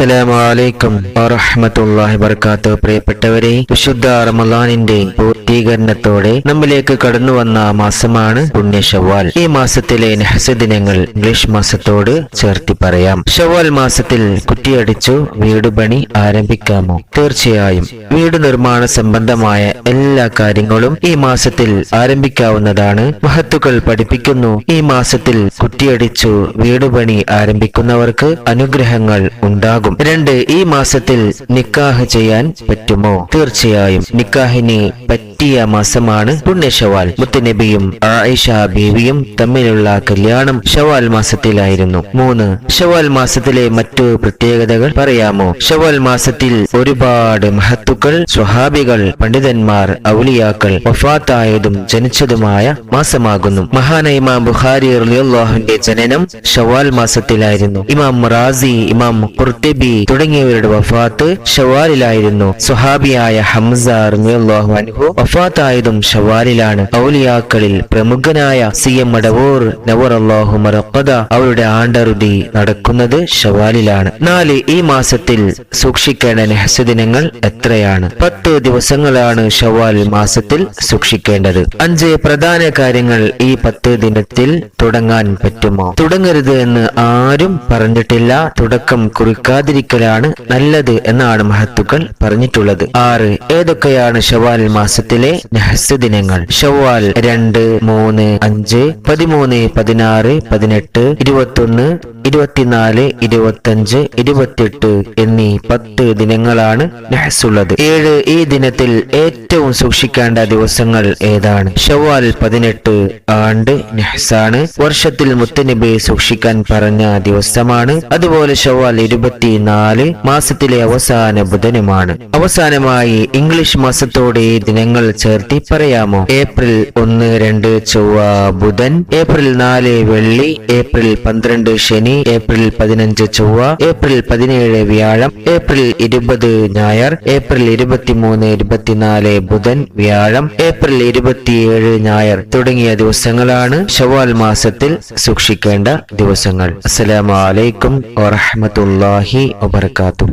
അസ്സലാമലൈക്കും വറഹമത്തല്ലാഹി വർക്കാത്തു പ്രിയപ്പെട്ടവരെ വിശുദ്ധ റമലാനിന്റെ പൂർത്തീകരണത്തോടെ നമ്മിലേക്ക് കടന്നു വന്ന മാസമാണ് പുണ്യ ഷവ്വാൽ ഈ മാസത്തിലെ നഹസ ദിനങ്ങൾ ഇംഗ്ലീഷ് മാസത്തോട് ചേർത്തി പറയാം. ഷവ്വാൽ മാസത്തിൽ കുറ്റിയടിച്ചു വീട് പണി ആരംഭിക്കാമോ? തീർച്ചയായും. വീട് നിർമ്മാണ സംബന്ധമായ എല്ലാ കാര്യങ്ങളും ഈ മാസത്തിൽ ആരംഭിക്കാവുന്നതാണ്. മഹത്തുക്കൾ പഠിപ്പിക്കുന്നു ഈ മാസത്തിൽ കുറ്റിയടിച്ചു വീട് പണി ആരംഭിക്കുന്നവർക്ക് അനുഗ്രഹങ്ങൾ ഉണ്ടാകും. രണ്ട് ഈ മാസത്തിൽ നിക്കാഹ് ചെയ്യാൻ പറ്റുമോ? തീർച്ചയായും. നിക്കാഹിന് പറ്റിയ മാസമാണ് പുണ്യ ഷവാൽ. മുത്തനബിയും ആയിഷ ബീവിയും തമ്മിലുള്ള കല്യാണം ഷവാൽ മാസത്തിലായിരുന്നു. മൂന്ന് ഷവാൽ മാസത്തിലെ മറ്റു പ്രത്യേകതകൾ പറയാമോ? ഷവാൽ മാസത്തിൽ ഒരുപാട് മഹത്തുക്കൾ സ്വഹാബികൾ പണ്ഡിതന്മാർ ഔലിയാക്കൾ വഫാത്തായതും ജനിച്ചതുമായ മാസമാകുന്നു. മഹാന ഇമാം ബുഖാരി റളിയല്ലാഹുവിന്റെ ജനനം ഷവാൽ മാസത്തിലായിരുന്നു. ഇമാം റാസി ഇമാം കുർത്തിബി തുടങ്ങിയവരുടെ വഫാത്ത് ഷവാലിലായിരുന്നു. സ്വഹാബിയായ ഹംസ റളിയല്ലാഹു അൻഹു വഫാത്തായതും ഷവാലിലാണ് ഔലിയാക്കളിൽ പ്രമുഖനായ സി എം മടവൂർ നവർ അള്ളാഹു മറക്കഥ അവരുടെ ആണ്ടറുതി നടക്കുന്നത് ഷവാലിലാണ് നാല് ഈ മാസത്തിൽ സൂക്ഷിക്കേണ്ട രഹസ്യദിനങ്ങൾ എത്രയാണ്? പത്ത് ദിവസങ്ങളാണ് ഷവാൽ മാസത്തിൽ സൂക്ഷിക്കേണ്ടത്. അഞ്ച് പ്രധാന കാര്യങ്ങൾ ഈ പത്ത് ദിനത്തിൽ തുടങ്ങാൻ പറ്റുമോ? തുടങ്ങരുത് എന്ന് ആരും പറഞ്ഞിട്ടില്ല. തുടക്കം കുറിക്കാതിരിക്കലാണ് നല്ലത് എന്നാണ് മഹത്തുക്കൾ പറഞ്ഞിട്ടുള്ളത്. ആറ് ഏതൊക്കെയാണ് ഷവാൽ മാസത്തിലെ നഹസ് ദിനങ്ങൾ. ഷവ്വാൽ രണ്ട് മൂന്ന് അഞ്ച് പതിമൂന്ന് പതിനാറ് പതിനെട്ട് ഇരുപത്തൊന്ന് ഇരുപത്തിനാല് ഇരുപത്തഞ്ച് ഇരുപത്തിയെട്ട് എന്നീ പത്ത് ദിനങ്ങളാണ് നഹസുള്ളത് ഏഴ് ഈ ദിനത്തിൽ ഏറ്റവും സൂക്ഷിക്കേണ്ട ദിവസങ്ങൾ ഏതാണ്? ഷവാൽ പതിനെട്ട് ആണ്ട് നഹ്സാണ് വർഷത്തിൽ മുത്തനബി സൂക്ഷിക്കാൻ പറഞ്ഞ ദിവസമാണ്. അതുപോലെ ഷവാൽ ഇരുപത്തിനാല് മാസത്തിലെ അവസാന ബുധനുമാണ്. അവസാനമായി ഇംഗ്ലീഷ് മാസത്തോടെ ദിനങ്ങൾ ചേർത്തി പറയാമോ? ഏപ്രിൽ ഒന്ന് രണ്ട് ചൊവ്വ ബുധൻ. ഏപ്രിൽ നാല് വെള്ളി. ഏപ്രിൽ പന്ത്രണ്ട് ശനി. ഏപ്രിൽ പതിനഞ്ച് ചൊവ്വ. ഏപ്രിൽ പതിനേഴ് വ്യാഴം. ഏപ്രിൽ ഇരുപത് ഞായർ. ഏപ്രിൽ ഇരുപത്തിമൂന്ന് ഇരുപത്തിനാല് ബുധൻ വ്യാഴം. ഏപ്രിൽ ഇരുപത്തിയേഴ് ഞായർ. തുടങ്ങിയ ദിവസങ്ങളാണ് ഷവാൽ മാസത്തിൽ സൂക്ഷിക്കേണ്ട ദിവസങ്ങൾ. അസ്സലാമു അലൈക്കും വറഹ്മത്തുള്ളാഹി വബർക്കാത്തു